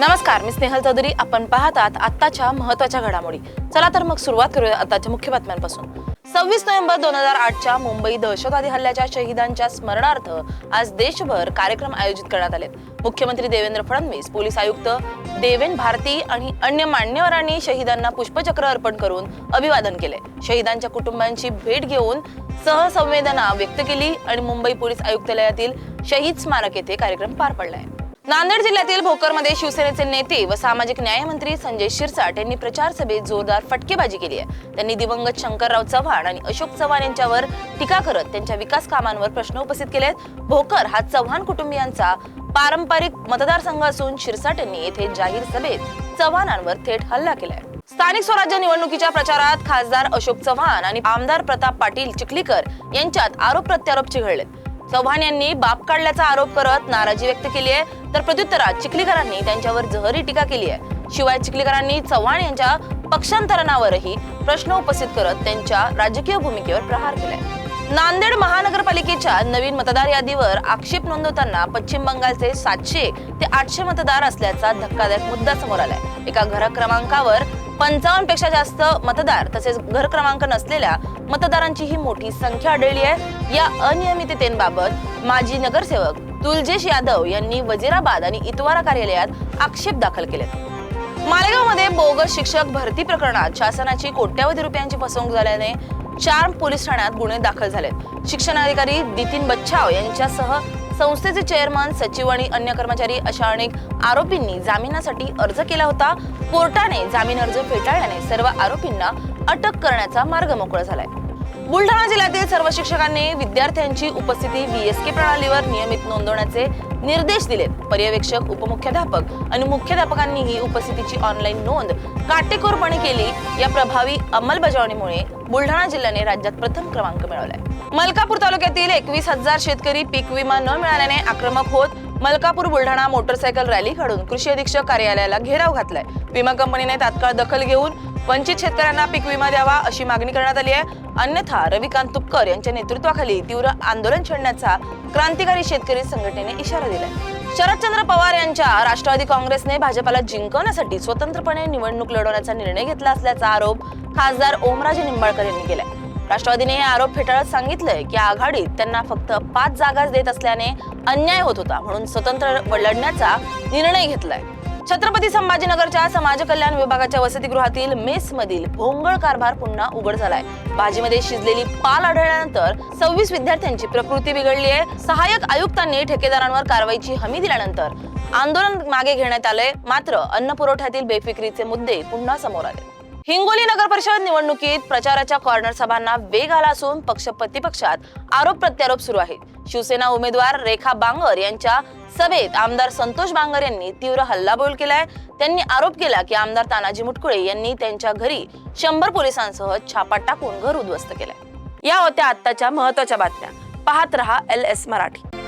नमस्कार मी स्नेहल चौधरी. आपण पाहतात आत्ताच्या महत्त्वाच्या घडामोडी. चला तर मग सुरुवात करूया आताच्या मुख्य बातम्यांपासून. सव्वीस नोव्हेंबर दोन हजार आठच्या मुंबई दहशतवादी हल्ल्याच्या शहीदांच्या स्मरणार्थ आज देशभर कार्यक्रम आयोजित करण्यात आले मुख्यमंत्री देवेंद्र फडणवीस पोलीस आयुक्त देवेन भारती आणि अन्य मान्यवरांनी शहीदांना पुष्पचक्र अर्पण करून अभिवादन केले. शहीदांच्या कुटुंबांची भेट घेऊन सहसंवेदना व्यक्त केली आणि मुंबई पोलीस आयुक्तालयातील शहीद स्मारक येथे कार्यक्रम पार पडलाय. नांदेड जिल्ह्यातील भोकरमध्ये शिवसेनेचे नेते व सामाजिक न्यायमंत्री संजय शिरसाट यांनी प्रचार सभेत जोरदार फटकेबाजी केली आहे. त्यांनी दिवंगत शंकरराव चव्हाण आणि अशोक चव्हाण यांच्यावर टीका करत त्यांच्या विकास कामांवर प्रश्न उपस्थित केलेत भोकर हा चव्हाण कुटुंबियांचा पारंपरिक मतदारसंघ असून शिरसाट यांनी येथे जाहीर सभेत चव्हाणांवर थेट हल्ला केलाय स्थानिक स्वराज्य निवडणुकीच्या प्रचारात खासदार अशोक चव्हाण आणि आमदार प्रताप पाटील चिखलीकर यांच्यात आरोप प्रत्यारोप चिघळलेत. चव्हाण यांनी बाप काढल्याचा आरोप करत नाराजी व्यक्त केली आहे. तर प्रत्युत्तरात चिखलीकरांनी त्यांच्यावर जहरी टीका केली आहे. शिवाय चिखलीकरांनी चव्हाण यांच्या पक्षांतरणावरही प्रश्न उपस्थित करत त्यांच्या राजकीय भूमिकेवर प्रहार केलाय. नांदेड महानगरपालिकेच्या नवीन मतदार यादीवर आक्षेप नोंदवताना पश्चिम बंगालचे सातशे ते आठशे मतदार असल्याचा धक्कादायक मुद्दा समोर आलाय. एका घर क्रमांकावर पंचावन्नपेक्षा जास्त मतदार तसेच घर क्रमांक नसलेल्या मतदारांची ही मोठी संख्या आढळली आहे. या अनियमिततेबाबत माजी नगरसेवक तुलजेश यादव यांनी वजीराबाद आणि इतवारा कार्यालयात आक्षेप दाखल केले. मालेगावमध्ये बोगस शिक्षक भरती प्रकरणात शासनाची कोट्यावधी रुपयांची फसवणूक झाल्याने चार पोलीस ठाण्यात गुन्हे दाखल झालेत. शिक्षण अधिकारी दितीन बच्छाव यांच्यासह संस्थेचे चेअरमन सचिव आणि अन्य कर्मचारी अशा अनेक आरोपींनी जामिनासाठी अर्ज केला होता. कोर्टाने जामीन अर्ज फेटाळल्याने सर्व आरोपींना अटक करण्याचा मार्ग मोकळा झालाय. बुलढाणा जिल्ह्यातील सर्व शिक्षकांनी विद्यार्थ्यांची उपस्थिती व्हीएसके प्रणालीवर नियमित नोंदवण्याचे निर्देश दिलेत पर्यवेक्षक उपमुख्याध्यापक आणि मुख्याध्यापकांनीही उपस्थितीची ऑनलाईन नोंद काटेकोरपणे केली. या प्रभावी अंमलबजावणीमुळे बुलढाणा जिल्ह्याने राज्यात प्रथम क्रमांक मिळवलाय. मलकापूर तालुक्यातील एकवीस हजार शेतकरी पीक विमा न मिळाल्याने आक्रमक होत मलकापूर बुलढाणा मोटरसायकल रॅली काढून कृषी अधीक्षक कार्यालयाला घेराव घातलाय. विमा कंपनीने तात्काळ दखल घेऊन वंचित शेतकऱ्यांना पीक विमा द्यावा अशी मागणी करण्यात आली आहे. अन्यथा रविकांत तुपकर यांच्या नेतृत्वाखाली तीव्र आंदोलन छेडण्याचा क्रांतिकारी शेतकरी संघटनेने इशारा दिलाय. शरदचंद्र पवार यांच्या राष्ट्रवादी काँग्रेसने भाजपाला जिंकवण्यासाठी स्वतंत्रपणे निवडणूक लढवण्याचा निर्णय घेतला असल्याचा आरोप खासदार ओमराजे निंबाळकर यांनी केलाय. राष्ट्रवादीने हे आरोप फेटाळत सांगितलंय की आघाडीत त्यांना फक्त पाच जागाच देत असल्याने अन्याय होत होता म्हणून स्वतंत्र लढण्याचा निर्णय घेतलाय. छत्रपती संभाजीनगरच्या समाज कल्याण विभागाच्या वसतिगृहातील मेस मधील भोंगळ कारभार पुन्हा उघड झालाय. भाजीमध्ये शिजलेली पाल आढळल्यानंतर सव्वीस विद्यार्थ्यांची प्रकृती बिघडली आहे. सहाय्यक आयुक्तांनी ठेकेदारांवर कारवाईची हमी दिल्यानंतर आंदोलन मागे घेण्यात आलंय. मात्र अन्न पुरवठ्यातील बेफिक्रीचे मुद्दे पुन्हा समोर आले. हिंगोली नगर परिषद निवडणुकीत प्रचाराच्या कॉर्नर सभांना वेग आला असून पक्ष प्रतिपक्षात आरोप प्रत्यारोप सुरू आहेत. शिवसेना उमेदवार रेखा बांगर यांच्या सभेत आमदार संतोष बांगर यांनी तीव्र हल्लाबोल केलाय. त्यांनी आरोप केला की आमदार तानाजी मुटकुळे यांनी त्यांच्या घरी शंभर पोलिसांसह छापा टाकून घर उद्ध्वस्त केलाय. या होत्या आत्ताच्या महत्त्वाच्या बातम्या. पाहत रहा एल एस मराठी.